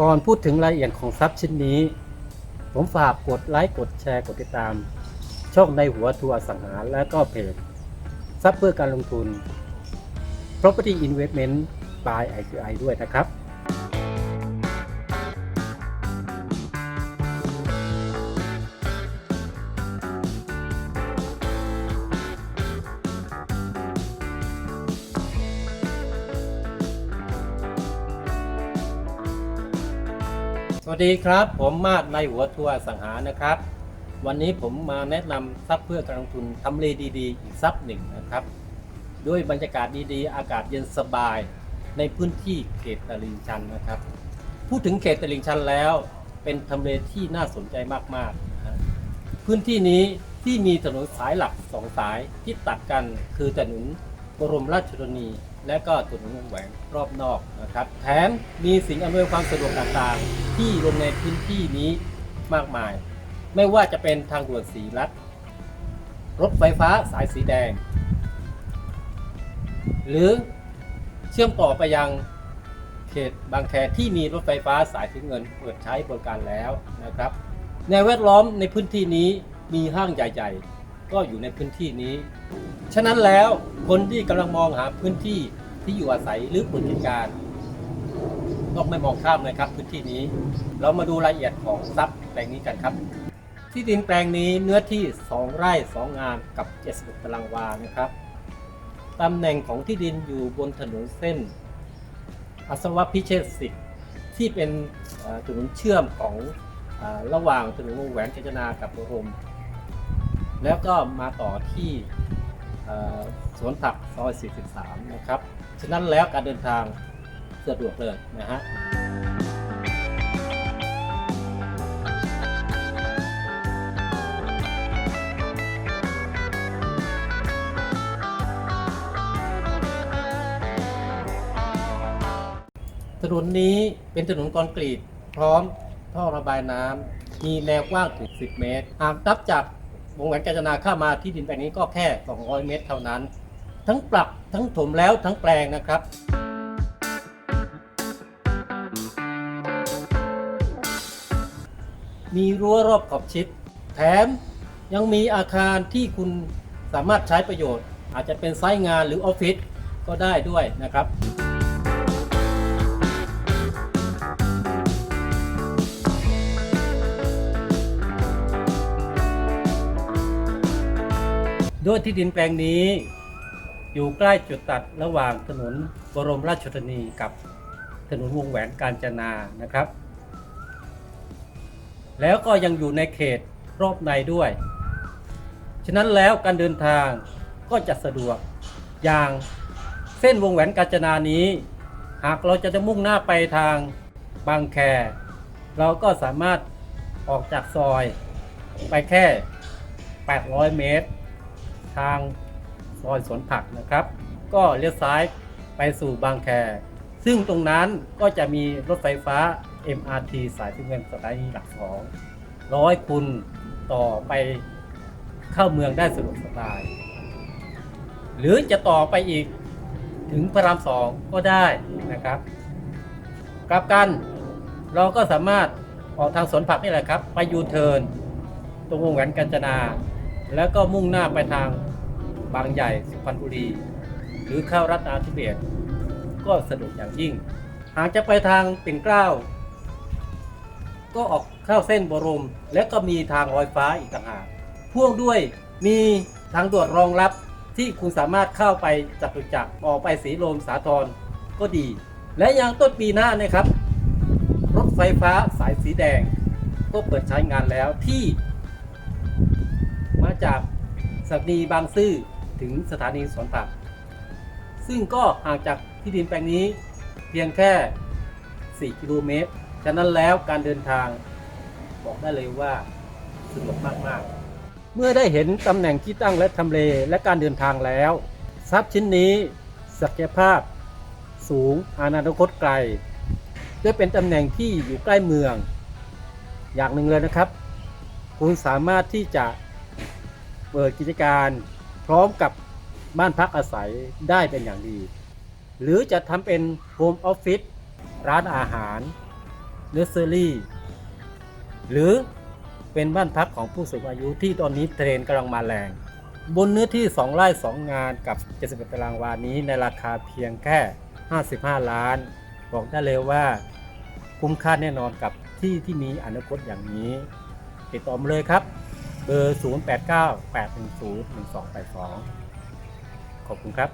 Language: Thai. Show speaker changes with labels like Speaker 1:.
Speaker 1: ก่อนพูดถึงรายละเอียดของทรัพย์ชิ้นนี้ ผมฝากกดไลค์กดแชร์กดติดตาม ช่องในหัวทัวร์สังหาและก็เพจทรัพย์เพื่อการลงทุน property investment by IQI ด้วยนะครับ วัสดีครับ ผมมาดในหัวทัวร์สังหานะครับ วันนี้ผมมาแนะนำทรัพย์เพื่อการลงทุนทำเลดีๆ อีกทรัพย์หนึ่งนะครับ ด้วยบรรยากาศดีๆ อากาศเย็นสบายในพื้นที่เขตตลิ่งชันนะครับ พูดถึงเขตตลิ่งชันแล้ว เป็นทำเลที่น่าสนใจมากๆนะฮะพื้นที่นี้ที่มีถนนสายหลักสองสายที่ตัดกันคือถนนบรมราชชนนี และก็ถนนวงแหวนรอบนอกนะครับ แถมมีสิ่งอำนวยความสะดวกต่างๆ ที่ลงในพื้นที่นี้มากมาย ไม่ว่าจะเป็นทางด่วนสีรัฐรถไฟฟ้าสายสีแดง หรือเชื่อมต่อไปยังเขตบางแคที่มีรถไฟฟ้าสายสีเงินเปิดใช้บริการแล้วนะครับ ในแวดล้อมในพื้นที่นี้มีห้างใหญ่ๆ ก็อยู่ในพื้นที่นี้ ฉะนั้นแล้วคนที่กำลังมองหาพื้นที่ที่อยู่อาศัยหรือเปิดกิจการ ต้องไม่มองข้ามเลยครับพื้นที่นี้ เรามาดูรายละเอียดของทรัพย์แปลงนี้กันครับ ที่ดินแปลงนี้เนื้อที่ 2 ไร่ 2 งานกับ 76 ตารางวานะครับ ตำแหน่งของที่ดินอยู่บนถนนเส้น อัศวพิเชษสิกที่เป็นถนนเชื่อมของอระหว่างถนนวงแหวนกาญจนากับบรม แล้วก็มาต่อที่สวนผักซอย 43 นะครับ ฉะนั้นแล้วการเดินทาง สะดวกเลยนะฮะถนนนี้เป็นถนนคอนกรีตพร้อมท่อระบายน้ำมีแนวกว้างถึง 10 เมตร หากนับจากวงแหวนกาญจนาเข้ามาที่ดินแปลงนี้ก็แค่ 200 เมตรเท่านั้น ทั้งปรับทั้งถมแล้วทั้งแปลงนะครับ มีรั้วรอบขอบชิด แถมยังมีอาคารที่คุณสามารถใช้ประโยชน์ อาจจะเป็นไซต์งานหรือออฟฟิศก็ได้ด้วยนะครับด้วยที่ดินแปลงนี้ อยู่ใกล้จุดตัดระหว่างถนนบรมราชชนนีกับถนนวงแหวนกาญจนานะครับ แล้วก็ยังอยู่ในเขตรอบในด้วย ฉะนั้นแล้วการเดินทางก็จะสะดวกอย่างเส้นวงแหวนกาญจนานี้ หากเราจะจะมุ่งหน้าไปทางบางแค เราก็สามารถออกจากซอยไปแค่ 800 เมตร ทางซอยสวนผักนะครับ ก็เลี้ยวซ้ายไปสู่บางแค ซึ่งตรงนั้นก็จะมีรถไฟฟ้า MRT สายสีเงินสถานีหลักสองร้อยคุณต่อไปเข้าเมืองได้สะดวกสบาย หรือจะต่อไปอีกถึงพระรามสองก็ได้นะครับ กลับกันเราก็สามารถออกทางสวนผักนี่แหละครับ ไปยูเทิร์นตรงวงแหวนกาญจนา แล้วก็มุ่งหน้าไปทางบางใหญ่สุพรรณบุรี หรือเข้ารัตนาธิเบศก็สะดวกอย่างยิ่ง หากจะไปทางปิ่นเกล้า ก็ออกเข้าเส้นบรม และก็มีทางลอยฟ้าอีกต่างหากพ่วงด้วยมีทางด่วนรองรับที่คุณสามารถเข้าไปจตุจักรออกไปสีลมสาทรก็ดี และยังต้นปีหน้านะครับ รถไฟฟ้าสายสีแดง ก็เปิดใช้งานแล้วที่ มาจากสถานีบางซื่อถึงสถานีสวนผัก ซึ่งก็ห่างจากที่ดินแปลงนี้เพียงแค่ 4 กิโลเมตร ฉะนั้นแล้วการเดินทางบอกได้เลยว่าสะดวกมาก ๆ เมื่อได้เห็นตำแหน่งที่ตั้งและทำเลและการเดินทางแล้ว ทรัพย์ชิ้นนี้ศักยภาพสูงอนาคตไกลด้วยเป็นตำแหน่งที่อยู่ใกล้เมือง อย่างหนึ่งเลยนะครับ คุณสามารถที่จะเปิดกิจการพร้อมกับบ้านพักอาศัยได้เป็นอย่างดี หรือจะทำเป็นโฮมออฟฟิศร้านอาหาร เนอร์เซอรี่หรือเป็นบ้านพักของผู้สูงอายุที่ตอนนี้เทรนกำลังมาแรง บนเนื้อที่ 2 ไร่ 2 งานกับ 71 ตารางวานี้ในราคาเพียงแค่ 55 ล้าน บอกได้เลยว่าคุ้มค่าแน่นอนกับที่ที่มีอนาคตอย่างนี้ ติดต่อมาเลยครับ เบอร์ 089 810 1282 ขอบคุณครับ